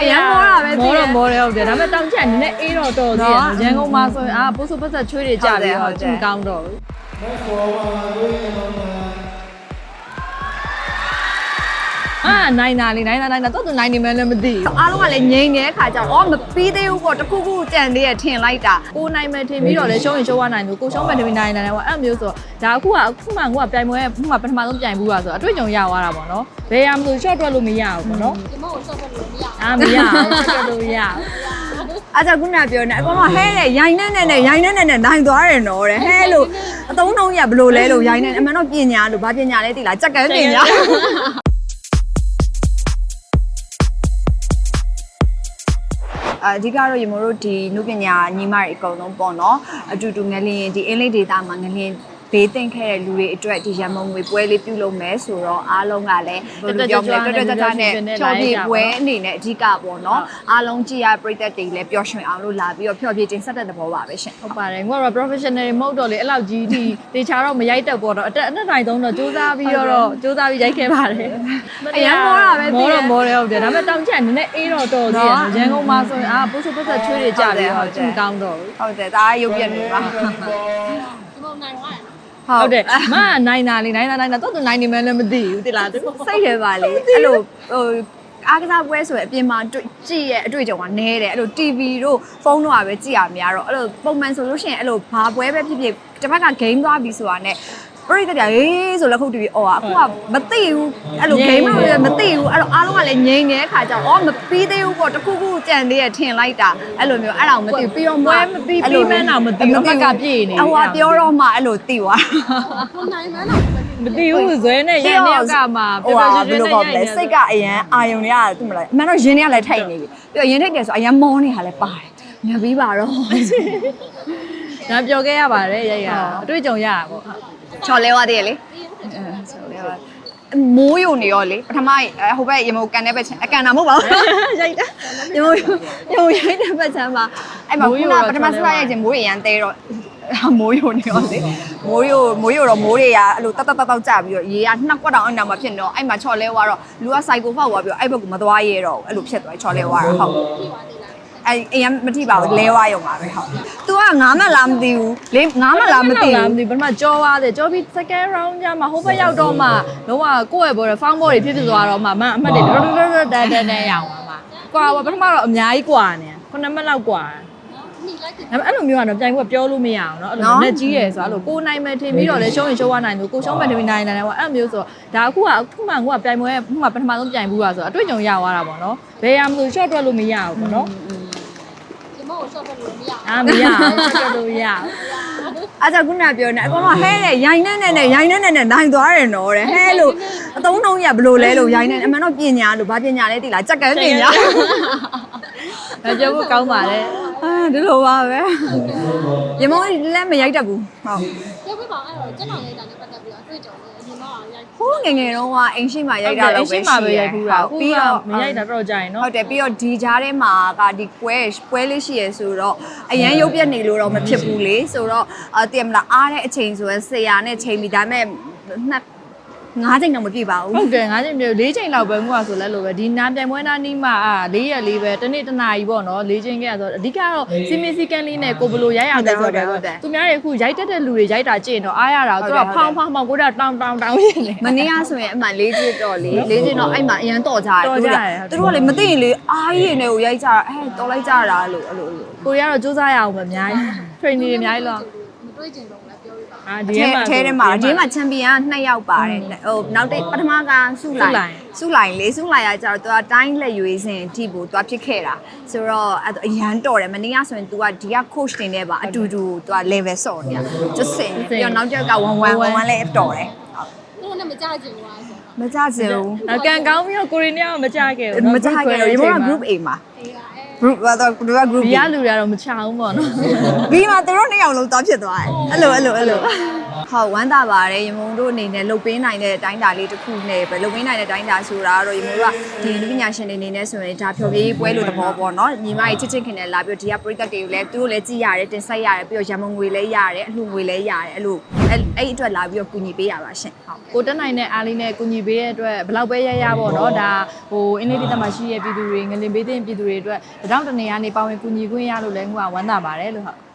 အရင်မောတာပဲမောသိတယ်တော့မောတယ်ဟုတ်တယ်ဒါပေမဲ့တောင်ကျနည်းနည်းအေးတော့တော်သေးတယ်ရန်ကုန်မှာဆိုရင်အာပိုးဆိုပတ်သက်ချွေးတွေကြပြီးတော့ကျမကောင်းတော့ဘူး အာနိုင်တာလေနိုင်တာနိုင်တာတော့သူနိုင်နေမယ်လည်းမသိဘူးအားလုံးကလည်းငြိမ်နေတဲ့ခါကျတော့အော်မပြီးသေးဘူးပေါ့တခုခုကြံသေးရထင်လိုက်တာကိုနိုင်မယ်ထင်ပြီးတော့လေရှုံးရင်ရှုံးရနိုင်လို့ကိုရှုံးမယ်ထင်ပြီးနိုင်နိုင်တယ်ပေါ့အဲ့လိုမျိုးဆိုဒါအခုကအခုမှငါကပြိုင်ပွဲခုမှပထမဆုံးပြိုင်ဘူးပါဆိုအတွေ့အကြုံရသွားတာပေါ့နော်ဘယ်ရမလို့ short တွက်လို့မရဘူးပေါ့နော်ဒီမောကိုဆော့ဖက်လို့မရအာမရဘူး short တွက်လို့မရဘူးအဲ့ဒါခုနကပြောနေအကောင်ကဟဲတဲ့ရိုင်းနေနေနဲ့ရိုင်းနေနေနဲ့နိုင်သွားတယ်နော်တဲ့ဟဲလို့အသုံးနှုံးရဘလို့လဲလို့ရိုင်းနေအမှန်တော့ပညာလို့ဘာပညာလဲသိလားကြက်ကန်းပညာ အဓိကတော့ရေမို့တို့ဒီနုပညာညီမတွေအကုန်လုံးပေါ့နော်အတူတူငလင်းဒီအင်္ဂလိပ်ဒေတာမှာငလင်း ဘေးတင်ခဲ့တဲ့လူတွေအတွက်ဒီရမုံငွေပွဲလေးပြုလုပ်မယ်ဆိုတော့အားလုံးကလည်းဘယ်လိုပြောမလဲတွတ်တွတ်ကြကြနဲ့ဖြောပြပွဲအနေနဲ့အဓိကပေါ့နော်အားလုံးကြည်ရပြည့်သက်တွေလည်းပျော်ရွှင်အောင်လို့လာပြီးတော့ဖြောပြတင်ဆက်တဲ့သဘောပါပဲရှင်ဟုတ်ပါတယ်ငါကတော့ professional တွေမဟုတ်တော့လေအဲ့လောက်ကြီးဒီတေချာတော့မရိုက်တတ်ပေါ်တော့အတက်အနှစ်တိုင်းသုံးတော့စူးစမ်းပြီးတော့စူးစမ်းပြီးရိုက်ခဲ့ပါတယ်အရင်မောတာပဲသိမောတယ်တော့မောတယ်ဟုတ်တယ်ဒါပေမဲ့တောင်ကျနည်းနည်းအေးတော့တော်သေးတယ်ရန်ကုန်မှာဆိုရင်အာပိုးဆိုပတ်သက်ချွေးတွေကြပြီးတော့ကျမကောင်းတော့ဘူးဟုတ်တယ်ဒါရုပ်ပြနေပါဒီမောနိုင်သွားတယ် ဟုတ်တယ်မကနိုင်တာလေနိုင်တာနိုင်တာတော့သူနိုင်နေမယ်လည်းမသိဘူးတိလားသူစိတ်ထဲပါလေအဲ့လိုဟိုအားကစားပွဲဆိုရင်အပြင်မှာတွေ့ကြည့်ရဲ့အတွေ့အကြုံကနည်းတယ်အဲ့လို TV တို့ဖုန်းတို့ကပဲကြည့်ရများတော့အဲ့လိုပုံမှန်ဆိုလို့ရှိရင်အဲ့လိုဘာပွဲပဲဖြစ်ဖြစ်တစ်ဖက်က game သွားပြီဆိုတာနဲ့ ပရိသတ်ကဟေးဆိုလက်ခုပ်တီးပြီးအော်အခုကမသိဘူးအဲ့လို game လို့လည်းမသိဘူးအဲ့တော့အားလုံးကလည်းငြိမ်နေတဲ့ခါကျတော့အော်မပြီးသေးဘူးပေါ့တခုခုကြံသေးရထင်လိုက်တာအဲ့လိုမျိုးအဲ့ဒါကိုမသိဘူးပြီးတော့မှပွဲမပြီးပြီးမှန်းတော့မသိဘူးအမက်ကပြည့်နေအဟွာပြောတော့မှအဲ့လိုသိသွားကိုနိုင်မှန်းတော့မသိမသိဘူးဇွဲနဲ့ရန်တယောက်ကမှဟိုဟာဘယ်လိုပေါ့လဲစိတ်ကအရန်အာယုံတွေကသူမလားအမှန်တော့ရင်တွေကလည်းထိုက်နေပြီပြီးတော့ရင်ထိတ်တယ်ဆိုအရန်မောနေတာလည်းပါတယ်ညပြီးပါတော့ဒါပြောခဲ့ရပါတယ်ရိုက်ရအတွေ့အကြုံရတာပေါ့ ချော်လဲသွားသေးရလေချော်လဲသွားမိုးယုံနေရောလေပထမအဲဟိုဘက်ရေမိုးကန်တဲ့ဘက်ချမ်းအကန်တာမဟုတ်ပါဘူးရိုက်တာရေမိုးရေမိုးရိုက်တဲ့ဘက်ချမ်းမှာအဲ့မှာခုနပထမစရိုက်ခြင်းမိုးတွေရန်သေးတော့မိုးယုံနေရောလေမိုးယုံမိုးယုံတော့မိုးတွေကအဲ့လိုတက်တက်တက်တက်ကြပြီးတော့ရေကနှစ်ကွက်တောင်အနောက်မှာဖြစ်နေတော့အဲ့မှာချော်လဲသွားတော့လူကစိုက်ကိုဖောက်သွားပြီးတော့အဲ့ဘက်ကမသွားရဲတော့အဲ့လိုဖြစ်သွားချော်လဲသွားတာဟုတ် အဲ့အရင်မထိပါဘူးလဲဝါရုံပါပဲဟုတ်။ तू ကငားမလားမသိဘူး။လေးငားမလားမသိ လားမ ဘူး သိဘူးပထမကြောသွားတယ်ကြောပြီး second round ကျမှဟိုဘက်ရောက်တော့မှလုံးဝကိုယ့်ရဲ့ဘော် found ball တွေဖြစ်ဖြစ်သွားတော့မှမအမှတ်တွေတော်တော်တော်တန်တန်နဲ့ရအောင်ပါမှာကွာပထမတော့အများကြီးကွာနေခုနှစ်မှတ်လောက်ကွာ မိလိုက်တယ် ဒါပေမဲ့အဲ့လိုမျိုးကတော့ပြိုင်ပွဲပြောလို့မရအောင်เนาะအဲ့လိုနဲ့ကြီးရယ်ဆိုအဲ့လိုကိုနိုင်မယ်ထင်ပြီးတော့လေရှုံးရင်ရှုံးရနိုင်လို့ကိုရှုံးမယ်ထင်ပြီးနိုင်နိုင်တယ်ပေါ့အဲ့လိုမျိုးဆိုဒါအခုကအခုမှငါကပြိုင်ပွဲခုမှပထမဆုံးပြိုင်ဘူးပါဆိုအတွေ့အကြုံရသွားတာပေါ့နော်ဘယ်ရမလို့ short တွက်လို့မရဘူးပေါ့နော် ဒီမော ကိုဆော့ဖက်လို့မရအာမရဘူး short တွက်လို့မရဘူး။အဲ့ဒါခုနကပြောနေအကောင်ကဟဲတဲ့ရိုင်းနေနေနဲ့ရိုင်းနေနေနဲ့နိုင်သွားတယ်နော်တဲ့ဟဲလို့အသုံးနှုံးရဘလို့လဲလို့ရိုင်းနေအမှန်တော့ပညာလို့ဘာပညာလဲသိလားကြက်ကန်းပညာဒါပြောဖို့ကောင်းပါတယ်အာဒီလိုပါပဲ။ရေမောလည်းမရိုက်တတ်ဘူး။ဟုတ် ပြောပြပါအဲ့တော့ကျန်တော်လေးတာနဲ့ပတ်သက်ပြီးတော့အတွေ့အကြုံလေးဒီမောကရိုက်။ဟိုးငယ်ငယ်တော့ကအိမ်ရှိမှရိုက်တာလို့ပဲရှင်းမှာပဲရိုက်ဘူးတာအခုပြီးကတော့မရိုက်တာတော့ကြာရင်နော်ဟုတ်တယ်ပြီးတော့ဒီကြားထဲမှာကဒီပွဲပွဲလေးရှိရယ်ဆိုတော့အရန်ရုပ်ပြက်နေလို့တော့မဖြစ်ဘူးလေဆိုတော့အတည်မလားအားတဲ့အချိန်ဆိုရင်ဆရာနဲ့ချိန်ပြီးဒါပေမဲ့နှစ် ငါးချိန်တော့မပြည့်ပါဘူးဟုတ်တယ်ငါးချိန်မျိုး၄ချိန်လောက်ပဲငါဆိုလဲလို့ပဲဒီနာပြိုင်ပွဲနာနီးမှာအာ၄ရက်လေးပဲတစ်နေ့တစ်နာရီပေါ့နော်၄ချိန်ခဲ့ဆိုတော့အဓိကတော့စီမီစီကန်လေးနဲ့ကိုဘလိုရိုက်ရအောင်ဆိုတော့သူများတွေအခုရိုက်တက်တဲ့လူတွေရိုက်တာကြည့်ရင်တော့အားရတာသူကဖောင်းဖောင်းဖောင်းကိုတော့တောင်းတောင်းတောင်းရနေမနေ့ကဆိုရင်အမှန်လေးကျတော့လေလေးကျတော့အဲ့မှာအရန်တော်ကြတယ်တော်ကြတယ်သူတို့ကလေမသိရင်လေအားရည်နေကိုရိုက်ကြတာအဲတော်လိုက်ကြတာလို့အဲ့လိုအဲ့လိုကိုရီးယားတော့စူးစမ်းရအောင်ပဲအများကြီး training တွေအများကြီးလောက်မတွေးကျင်တော့လည်းပြောပြပါ အာအဒီထဲထဲမှာအထဲထဲမှာဒီမှာချန်ပီယံနှစ်ယောက်ပါတယ်ဟိုနောက်တိတ်ပထမကစုလိုက်စုလိုက်လေစုလိုက်ရကြတော့သူကတိုင်းလက်ရွေးစင်အထိကိုသူကဖြစ်ခဲ့တာဆိုတော့အဲ့အရန်တော်တယ်မနေ့ကဆိုရင် तू ကဒီက coach တင်နေပါအတူတူ तू က level ဆော့နေတာကျွတ်စင်ပြီးတော့နောက်ကျက1 1 1 1လည်းတော်တယ်သူတို့နဲ့မကြကျင်ဘူးလားဆိုတော့မကြချင်ဘူးအကန်ကောင်းပြီးတော့ကိုရီးယားကမကြခဲ့ဘူးမကြခဲ့တော့ဒီမှာ group A မှာ group တော့သူက group ဒီ B ကလူတွေကတော့မချအောင်ပေါ့နော် B မှာသူတို့နှစ်ယောက်လုံးသွားဖြစ်သွားတယ်အဲ့လိုအဲ့လိုအဲ့လို ဟုတ်ဝမ်းသာပါတယ်ရမုံတို့အနေနဲ့လှုပ်ပေးနိုင်တဲ့အတိုင်းအတာလေးတစ်ခုနဲ့ပဲလှုပ်ပေးနိုင်တဲ့အတိုင်းအတာဆိုတာကတော့ရမုံတို့ကဒီလူပညာရှင်တွေအနေနဲ့ဆိုရင်ဒါဖြော်ပြေးပွဲလို့သဘောပေါ့နော်ညီမကြီးချစ်ချစ်ခင်နဲ့လာပြီးဒီကပရိသတ်တွေကိုလည်းသူတို့လည်းကြည်ရတယ်တင်ဆက်ရတယ်ပြီးတော့ရမုံငွေလည်းရတယ်အလှငွေလည်းရတယ်အဲ့လိုအဲ့အဲ့အတွက်လာပြီးတော့ကူညီပေးရပါရှင်ဟုတ်ကိုတက်နိုင်တဲ့အားလေးနဲ့ကုညီပေးရဲ့အတွက်ဘယ်လောက်ပဲရရပေါ့နော်ဒါဟိုအင်းလေးဒေသမှာရှိရဲ့ပြည်သူတွေငလင်ပေးတဲ့ပြည်သူတွေအတွက်တောင်းတနေရနေပါဝင်ကုညီခွင့်ရလို့လည်းငါဝမ်းသာပါတယ်လို့ဟုတ်